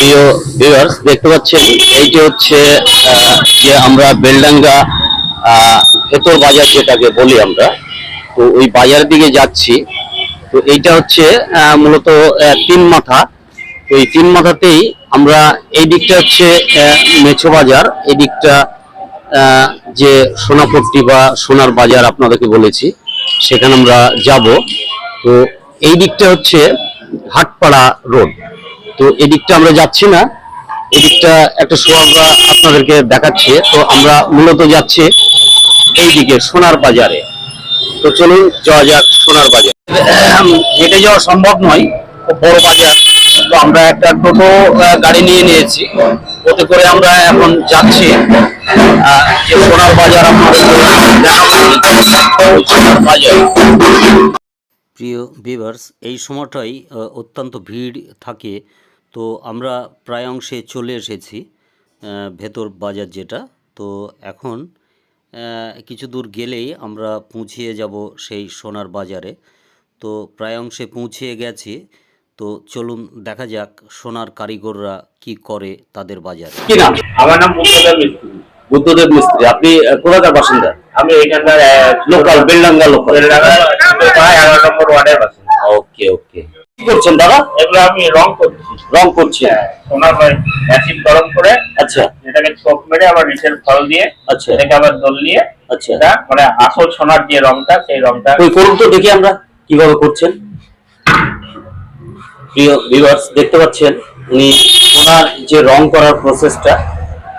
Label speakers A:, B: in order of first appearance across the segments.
A: প্রিয় ভিউয়ার্স দেখতে পাচ্ছেন এইটি হচ্ছে যে আমরা বেলডাঙ্গা ভেতর বাজার যেটাকে বলি আমরা, তো ওই বাজারের দিকে যাচ্ছি। তো এইটা হচ্ছে মূলত তিন মাথা। তো এই তিন মাথাতেই আমরা এই দিকটা হচ্ছে মেছো বাজার, এই দিকটা যে সোনাপট্টি বা সোনার বাজার আপনাদেরকে বলেছি, সেখানে আমরা যাব। তো এই দিকটা হচ্ছে হাটপাড়া রোড। তো এদিকটা আমরা যাচ্ছি না। এদিকটা একটা শো আমরা আপনাদেরকে দেখাচ্ছি। তো আমরা মূলত যাচ্ছি এইদিকে সোনার বাজারে। তো চলুন যাওয়া যাক সোনার বাজার। হেঁটে যাওয়া সম্ভব নয় বড় বাজার। তো আমরা একটা টোটো গাড়ি নিয়ে নিয়েছি। ওতে করে আমরা এখন যাচ্ছি। যে সোনার বাজার সোনার বাজার। প্রিয় ভিভার্স এই সময়টাই অত্যন্ত ভিড় থাকে তো আমরা প্রায় অংশে চলে এসেছি ভেতর বাজার যেটা। তো এখন কিছু দূর গেলেই আমরা পৌঁছিয়ে যাব সেই সোনার বাজারে। তো প্রায় অংশে পৌঁছিয়ে গেছি। তো চলুন দেখা যাক সোনার কারিগররা কি করে তাদের বাজারে। কি নাম?
B: আমার নাম বুদ্ধদেব মিস্ত্রি।
A: বুদ্ধদেব মিস্ত্রি আপনি কোথাকার বাসিন্দা?
B: আমি এখানকার
A: লোকাল বেলডাঙ্গা লোকাল
B: এগারো নম্বর ওয়ার্ডের বাসিন্দা।
A: ওকে ওকে কি করছেন দাদা?
B: এগুলো আমি রং করছি।
A: রং করছেন।
B: সোনার অ্যাসিড গরম করে
A: আচ্ছা।
B: এটাকে চোখ মেরে আবার রিচের ফল দিয়ে
A: আচ্ছা।
B: এটাকে আবার দোল দিয়ে
A: আচ্ছা।
B: এটা মানে আসল সোনার যে রংটা সেই রংটা
A: ওই করুন তো দেখি আমরা কীভাবে করছেন। প্রিয় ভিউয়ার্স দেখতে পাচ্ছেন উনি ওনার যে রং করার প্রসেসটা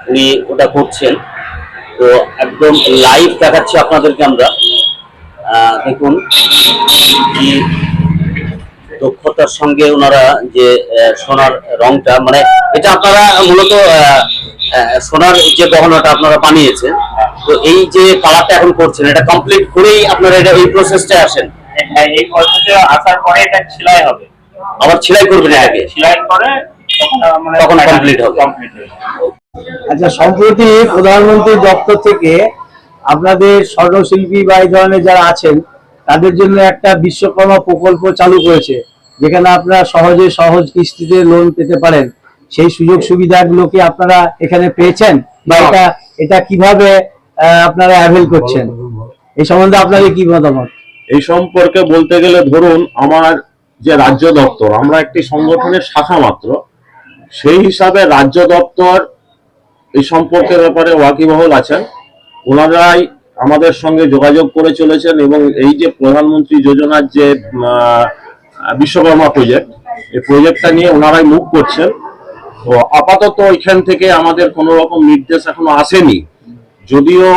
A: উনি ওটা করছেন। তো একদম লাইভ দেখাচ্ছি আপনাদেরকে আমরা। আহ, দেখুন দক্ষতার সঙ্গে ওনারা যে সোনার রংটা মানে এটা আপনারা মূলত সোনার যে গহনাটা আপনারা বানিয়েছেন তো এই যে কালারটা এখন করছেন এটা কমপ্লিট করেই আপনারা এটা এই প্রসেসটা আসেন?
B: হ্যাঁ, এই পদ্ধতিতে আসার পরে এটা সেলাই হবে।
A: আবার সেলাই করবেন এটাকে
B: সেলাই করে তখন মানে। কমপ্লিট হবে।
C: আচ্ছা সম্প্রতি প্রধানমন্ত্রী দপ্তর থেকে আপনাদের স্বর্ণশিল্পী বা এই ধরনের যারা আছেন তাদের জন্য একটা বিশ্বকর্মা প্রকল্প চালু করেছে যেখানে আপনারা সহজে সহজ কিস্তিতে লোন পেতে পারেন। সেই সুযোগ সুবিধাগুলো কি আপনারা এখানে পেয়েছেন বা এটা এটা কীভাবে আপনারা অ্যাভেল করছেন? এই সম্বন্ধে আপনাদের কি মতামত?
D: এই সম্পর্কে বলতে গেলে ধরুন আমার যে রাজ্য দপ্তর আমরা একটি সংগঠনের শাখা মাত্র সেই হিসাবে রাজ্য দপ্তর এই সম্পর্কের ব্যাপারে ওয়াকিবহল আছেন। ওনারাই আমাদের সঙ্গে যোগাযোগ করে চলেছেন এবং এই যে প্রধানমন্ত্রী যোজনার যে বিশ্বকর্মা প্রজেক্ট এই প্রজেক্টটা নিয়ে ওনারাই মুখ করছেন। তো আপাতত এখান থেকে আমাদের কোনো রকম নির্দেশ এখনও আসেনি। যদিও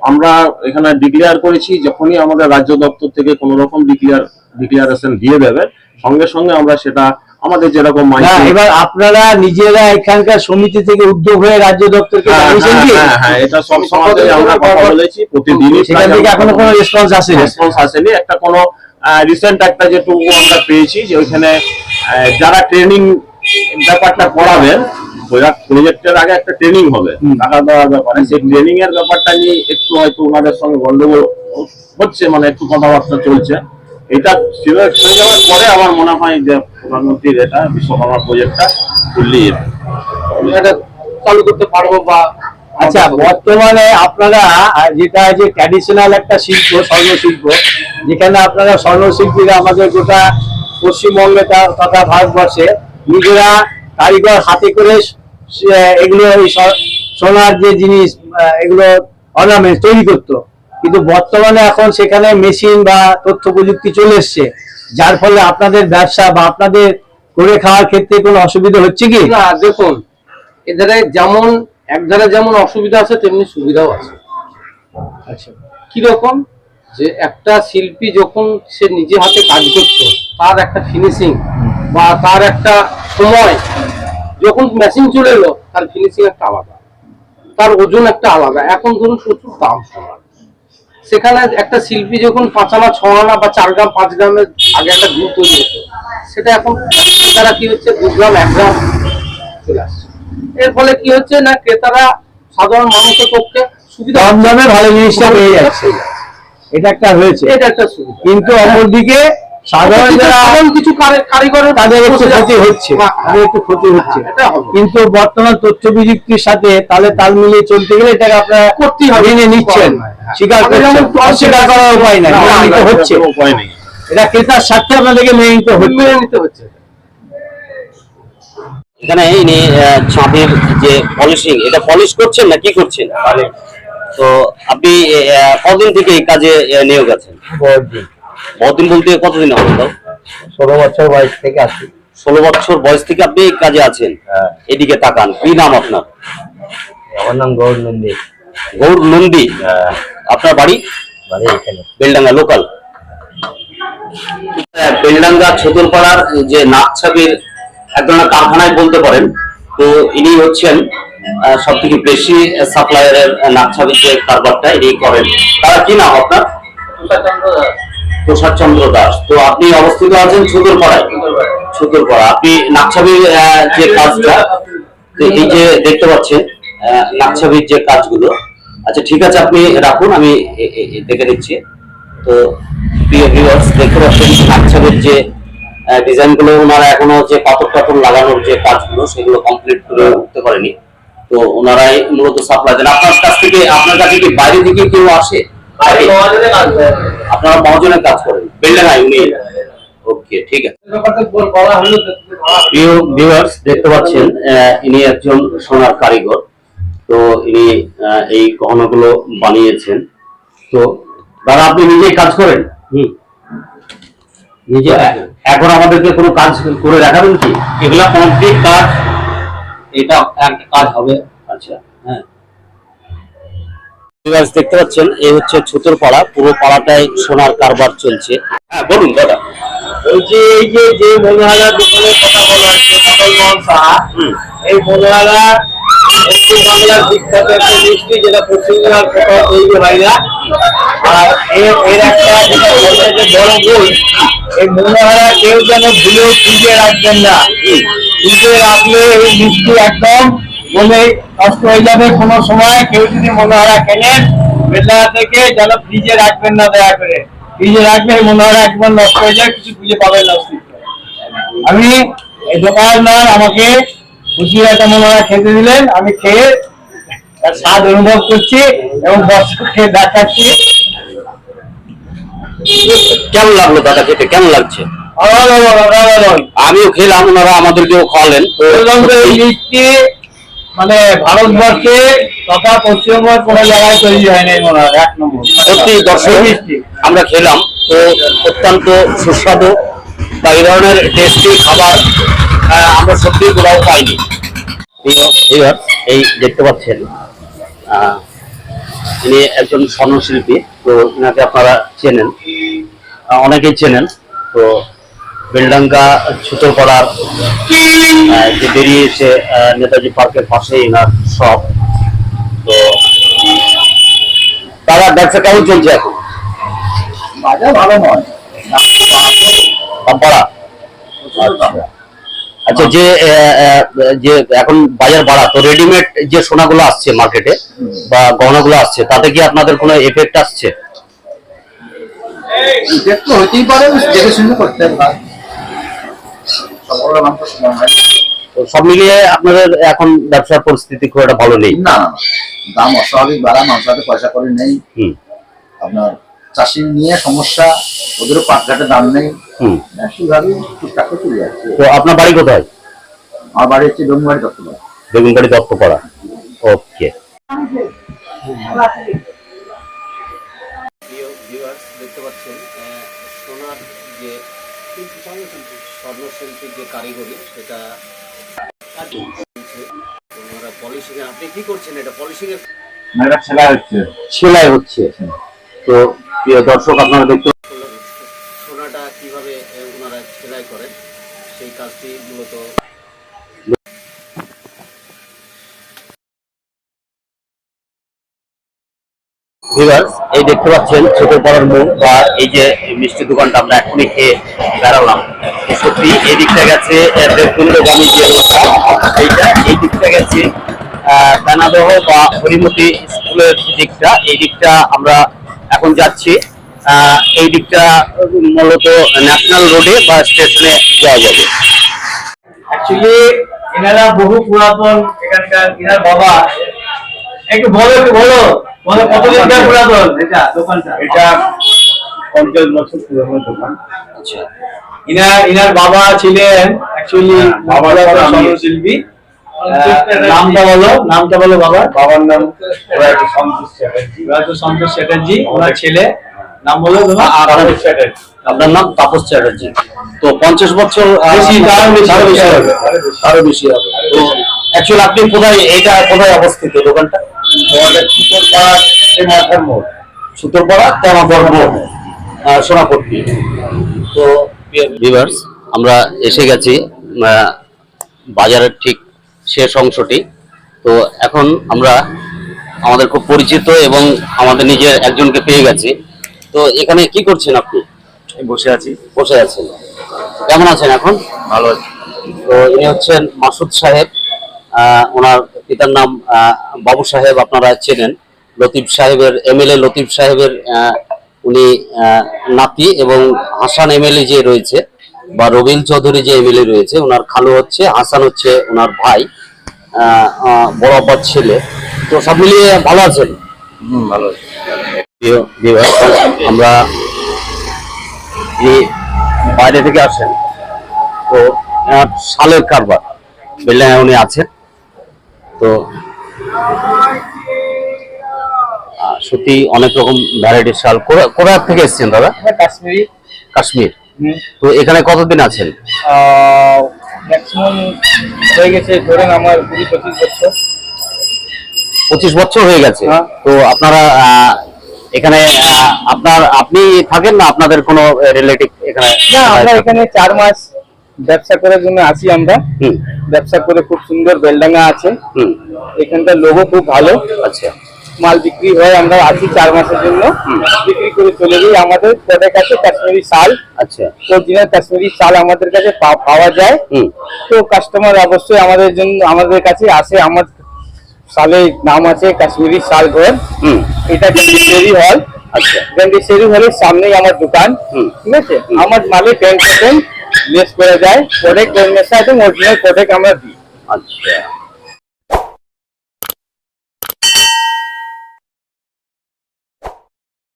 D: আমরা এখানে ডিক্লেয়ার করেছি, যখনই আমাদের রাজ্য দপ্তর থেকে কোনো রকম ডিক্লেয়ার ডিক্লিয়ারেশন দিয়ে দেবে, সঙ্গে সঙ্গে আমরা সেটা আমাদের যেরকম
C: না এবার আপনারা নিজেরা এখানকার সমিতি থেকে উদ্যোগ হয়ে রাজ্য দপ্তরকে জানিয়েছেন কি?
D: হ্যাঁ হ্যাঁ এটা সব সমাজে আমরা কথা বলেছি প্রতিদিনই
C: সেখান থেকে এখনও কোনো রেসপন্স আসেনি।
D: রেসপন্স আসেনি। একটা কোনো রিসেন্ট একটা যেটুকু আমরা পেয়েছি যে ওইখানে যারা ট্রেনিং ব্যাপারটা করাবেন প্রজেক্টের আগে একটা ট্রেনিং হবে। টাকা দেওয়ার ব্যাপারে। সেই ট্রেনিং এর ব্যাপারটা নিয়ে একটু হয়তো ওনাদের সঙ্গে গন্ডগোল হচ্ছে মানে একটু কথাবার্তা চলছে। এটা সিলেক্ট হয়ে যাওয়ার পরে আমার মনে হয় যে প্রধানমন্ত্রীর এটা বিশ্বকর্মা প্রজেক্টটা ফুললি এটা। চালু করতে পারব বা
C: আচ্ছা বর্তমানে আপনারা যেটা যে ট্র্যাডিশনাল একটা শিল্প স্বর্ণশিল্প যেখানে আপনারা স্বর্ণশিল্পীরা আমাদের গোটা পশ্চিমবঙ্গে তথা ভারতবর্ষে নিজেরা কারিগর হাতে করে এগুলো সোনার যে জিনিস এগুলো অর্নামেন্ট তৈরি করতো। কিন্তু বর্তমানে এখন সেখানে মেশিন বা তথ্য প্রযুক্তি চলে এসছে। যার ফলে আপনাদের ব্যবসা বা আপনাদের করে খাওয়ার ক্ষেত্রে কোনো অসুবিধা হচ্ছে কি?
E: না দেখুন এধারে যেমন এক ধারে যেমন অসুবিধা আছে তেমনি সুবিধাও আছে।
C: আচ্ছা।
E: কীরকম? যে একটা শিল্পী যখন সে নিজে হাতে কাজ করতো তার একটা ফিনিশিং বা তার একটা সময় যখন মেশিন চলে এলো তার ফিনিশিং একটা আলাদা। তার ওজন একটা আলাদা। এখন ধরুন প্রচুর দাম সমান। সেখানে একটা শিল্পী যখন পাঁচ আনা ছ আনা বা চার গ্রাম পাঁচ গ্রামের আগে একটা গ্রুপ তৈরি হতো সেটা এখন তারা কি হচ্ছে দু গ্রাম এক গ্রাম চলে আসছে। এর ফলে কি হচ্ছে না ক্রেতারা সাধারণ মানুষের পক্ষে সুবিধা
C: কম দামে ভালো জিনিসটা পেয়ে যাচ্ছে। এটা একটা হয়েছে।
E: এটা একটা সুবিধা।
C: কিন্তু অপরদিকে সাধারণ যারা
E: সাধারণ কিছু কারিগরের
C: তাদের একটু ক্ষতি হচ্ছে। তাদের একটু ক্ষতি হচ্ছে।
E: হ্যাঁ,
C: কিন্তু বর্তমান তথ্য প্রযুক্তির সাথে তালে তাল মিলিয়ে চলতে গেলে এটাকে আপনারা
E: করতেই হবে।
C: মেনে নিচ্ছেন।
E: হ্যাঁ।
C: স্বীকার করছেন। অস্বীকার করার উপায় নাই মেনে হচ্ছে।
D: উপায় নেই।
C: এটা ক্রেতার স্বার্থে আপনাদেরকে মেনে নিতে হচ্ছে।
E: মেনে নিতে হচ্ছে।
A: এখানে ইনি যে পলিশিং এটা পলিশ করছেন না কি করছেন? তো আপনি কদিন থেকে এই কাজে নিয়োগ আছেন? বহুদিন বলতে কতদিন হবে তাও?
C: ষোলো বছর বয়স থেকে আছি
A: ষোলো বছর বয়স থেকে আপনি এই কাজে আছেন?
C: হ্যাঁ।
A: এদিকে তাকান কি নাম আপনার?
C: আমার নাম গৌর নন্দী।
A: গৌর নন্দী? আপনার বাড়ি?
C: বাড়ি এখানে।
A: বেলডাঙ্গা লোকাল। বেলডাঙ্গা ছোটলপাড়ার যে নাকছাবির এক ধরনের কারখানায় বলতে পারেন তো ইনি হচ্ছেন সব থেকে বেশি সাপ্লায়ারের নাকছাবির যে কারবারটা ইনি করেন। তারা কি নাম আপনার? তুষার চন্দ্র দাস। তো আপনি অবস্থিত আছেন ছোটলপাড়ায় ছোটলপাড়া আপনি নাকছাবির যে কাজটা এই যে দেখতে পাচ্ছেন নাকছাবির যে কাজগুলো। আচ্ছা ঠিক আছে, আপনি রাখুন, আমি দেখে নিচ্ছি। তো প্রিয় ভিউয়ার্স দেখতে পাচ্ছেন নাকছাবির যে ডিজাইনগুলো ওনারা এখনও যে পাথর টাথর লাগানোর যে কাজগুলো, সেগুলো কমপ্লিট করে উঠতে পারেনি। তো ওনারাই মূলত সাপ্লাই দেন। আপনার কাছ থেকে, আপনার কাছে কি বাইরে থেকে কেউ আসে? আপনারা মহাজনের কাজ করেন বেলডাঙ্গায় উনি ওকে ঠিক আছে। ভিউয়ার্স দেখতে পাচ্ছেন আহ, ইনি একজন সোনার কারিগর। তো ইনি এই গহনাগুলো বানিয়েছেন। তো দাদা আপনি নিজেই কাজ করেন? হুম। নিজে এখন আমাদেরকে কোনো কাজ করে দেখাবেন কি? এগুলা কমপ্লিট কাজ। এটা একটা কাজ হবে। আচ্ছা। হ্যাঁ। দেখতে পাচ্ছেন এই হচ্ছে ছুতোর পাড়া পুরো পাড়াটাই সোনার কারবার চলছে। হ্যাঁ বলুন দাদা।
C: বলছি এই যে যে মনোহারা দোকানের কথা বলা হচ্ছে সাহা এই মনোহারা পশ্চিম বাংলার বিখ্যাত একটা মিষ্টি যেটা পশ্চিমবঙ্গের কোথাও তৈরি হয় না। আর এর এর একটা যেটা যে বড় ভুল এই মনোহারা কেউ যেন ভুলেও ফ্রিজে রাখবেন না। ফ্রিজে রাখলে এই মিষ্টি একদম বলে নষ্ট হয়ে যাবে কোনো সময়। কেউ যদি মনোহারা কেনেন বেলা থেকে যেন ফ্রিজে রাখবেন না দয়া করে। ফ্রিজে রাখলে মনোহারা একবার নষ্ট হয়ে যায় কিছু খুঁজে পাবেন না আমি এই দোকানদার আমাকে খুশি একটা মনোহরা খেতে দিলেন। আমি খেয়ে তার স্বাদ অনুভব করছি এবং দর্শককে দেখাচ্ছি।
A: কেমন লাগল দাদা খেতে? কেমন লাগছে। আমিও খেলাম ওনারা আমাদেরকেও খাওয়ালেন।
C: মিষ্টি মানে ভারতবর্ষে তথা পশ্চিমবঙ্গের কোনো জায়গায় তৈরি হয়নি এক নম্বর।
A: সত্যি দর্শক আমরা খেলাম, তো অত্যন্ত সুস্বাদু বা এই ধরনের টেস্টি খাবার আমরা সত্যি কোথাও পাইনি। এই- এইবার এই দেখতে পাচ্ছেন ইনি একজন স্বর্ণশিল্পী, তো এনাকে আপনারা চেনেন অনেকেই চেনেন, তো বেলডাঙ্গা ছুতোপাড়ার যে বেরিয়েছে আহ, নেতাজি পার্কের পাশে এনার শপ। তো তারা ব্যবসা কেমন চলছে এখন?
C: বাজার ভালো নয়।
A: পাম্পাড়া আচ্ছা। আচ্ছা যে যে এখন বাজার বাড়া তো রেডিমেড যে সোনাগুলো আসছে মার্কেটে বা গহনাগুলো আসছে তাতে কি আপনাদের কোনো এফেক্ট আসছে?
F: দেখতে হতেই পারে দেখে শুনে করতে হবে সকলের মানুষ তো সমান হয়
A: তো সব মিলিয়ে আপনাদের এখন ব্যবসার পরিস্থিতি খুব একটা ভালো নেই।
F: না। দাম অস্বাভাবিক বাড়া মানুষের হাতে পয়সা করে নেই।
A: হুম।
F: আপনার চাষি নিয়ে সমস্যা ওদেরও পাটঘাটে দাম নেই।
A: হুম।
F: একইভাবে টুকটাক চলে যাচ্ছে।
A: তো আপনার বাড়ি কোথায়?
F: আমার বাড়ি হচ্ছে ডোমবাড়ি দত্তবাড়ি
A: বেগুনবাড়ি দত্তপাড়া। ওকে। দেখতে পাচ্ছেন সোনার যে স্বর্ণশিল্পীর যে কারিগরি সেটা ওনারা পলিশিং আপনি কি করছেন এটা পলিশিং এর
C: এটা ছেলা হচ্ছে।
A: সেলাই হচ্ছে। তো প্রিয় দর্শক আপনারা দেখতে সোনাটা কীভাবে ওনারা সেলাই করেন সেই কাজটি মূলত ভিউয়ার্স এই দেখতে পাচ্ছেন ছোট পাড়ার মুখ বা এই যে মিষ্টি দোকানটা আমরা এখনই খেয়ে বেড়ালাম। সত্যি এই দিকটা গেছে দেবকুণ্ডগামী যে এইটা এই দিকটা গেছে আহ, বা হরিমতি স্কুলের দিকটা। এই দিকটা আমরা এখন যাচ্ছি। এই দিকটা মূলত ন্যাশনাল রোডে বা স্টেশনে যাওয়া যাবে।
C: অ্যাকচুয়ালি এনারা বহু পুরাতন এখানকার এনার বাবা একটু বলো একটু বলো। কতদিনকার পুরাতন এটা দোকানটা।
D: এটা পঞ্চাশ বছর পুরনো দোকান।
A: আচ্ছা।
C: ইনার ইনার বাবা ছিলেন অ্যাকচুয়ালি বাবা শিল্পী। নামটা বলো নামটা বলো বাবা।
D: বাবার নাম সন্তোষ চ্যাটার্জি।
C: সন্তোষ চ্যাটার্জি ওনার ছেলে। নাম বলো তোমার।
D: তাপস চ্যাটার্জি।
A: আপনার নাম তাপস চ্যাটার্জি। তো পঞ্চাশ বছর
C: বেশি, বেশি,
A: আরও বেশি হবে। আরও বেশি হবে। তো অ্যাকচুয়ালি আপনি কোথায় এটা কোথায় অবস্থিত দোকানটা?
D: আমাদের সুতোর পাড়া মাথার মোড়।
A: সুতোরপাড়া তেমাপর মোড়। আহ, সোনাপট্টি তো ভিভার্স আমরা এসে গেছি বাজারের ঠিক শেষ অংশটি। তো এখন আমরা আমাদের খুব পরিচিত এবং আমাদের নিজের একজনকে পেয়ে গেছি। তো এখানে কি করছেন আপনি?
B: বসে আছি।
A: বসে আছেন। কেমন আছেন এখন?
B: ভালো আছি।
A: তো ইনি হচ্ছেন মাসুদ সাহেব। ওনার পিতার নাম বাবু সাহেব আপনারা চেনেন। লতিফ সাহেবের এমএলএ লতিফ সাহেবের উনি নাতি এবং হাসান এমএলএ যে রয়েছে, বা রবিল চৌধুরী যে এমএলএ রয়েছে, ওনার খালু হচ্ছে, হাসান হচ্ছে ওনার ভাই বড় আব্বার ছেলে। তো সব মিলিয়ে ভালো আছেন?
B: ভালো
A: আমরা বাইরে থেকে আসেন। তো শালের কারবার। বিল্ডিং উনি আছেন। তো সত্যি অনেক রকম ভ্যারাইটির শাল। কোথা- থেকে এসেছেন দাদা?
C: কাশ্মীরি।
A: কাশ্মীর। তো এখানে কতদিন আছেন?
C: ম্যাক্সিমাম হয়ে গেছে ধরেন আমার কুড়ি পঁচিশ বছর।
A: পঁচিশ বছর হয়ে গেছে।
C: হ্যাঁ।
A: তো আপনারা এখানে আপনার আপনি থাকেন না আপনাদের কোনো রিলেটিভ এখানে?
C: না আমরা এখানে চার মাস ব্যবসা করার জন্য আসি আমরা।
A: হুম।
C: ব্যবসা করে খুব সুন্দর বেলডাঙ্গা আছে।
A: হুম।
C: এখানকার লোগো খুব ভালো।
A: আচ্ছা।
C: মাল বিক্রি হয় আমরা আছি চার মাসের জন্য। বিক্রি করে চলে যাই। আমাদের প্রোডাক্ট আছে কাশ্মীরি শাল।
A: আচ্ছা।
C: অরিজিনাল কাশ্মীরি শাল আমাদের কাছে পাওয়া যায়।
A: হুম।
C: তো কাস্টমার অবশ্যই আমাদের জন্য আমাদের কাছে আসে। আমার শালের নাম আছে কাশ্মীরি শাল ঘর।
A: হুম।
C: এটা গেন্ডিসেরি হল
A: আচ্ছা।
C: গেন্ডিসেরি হলের সামনেই আমার দোকান।
A: হুম।
C: ঠিক আছে? আমার মালে টেন পার্সেন্ট লেস করে যায় প্রোডাক্ট মেশা একদম অরিজিনাল প্রোডাক্ট আমরা দিই।
A: আচ্ছা।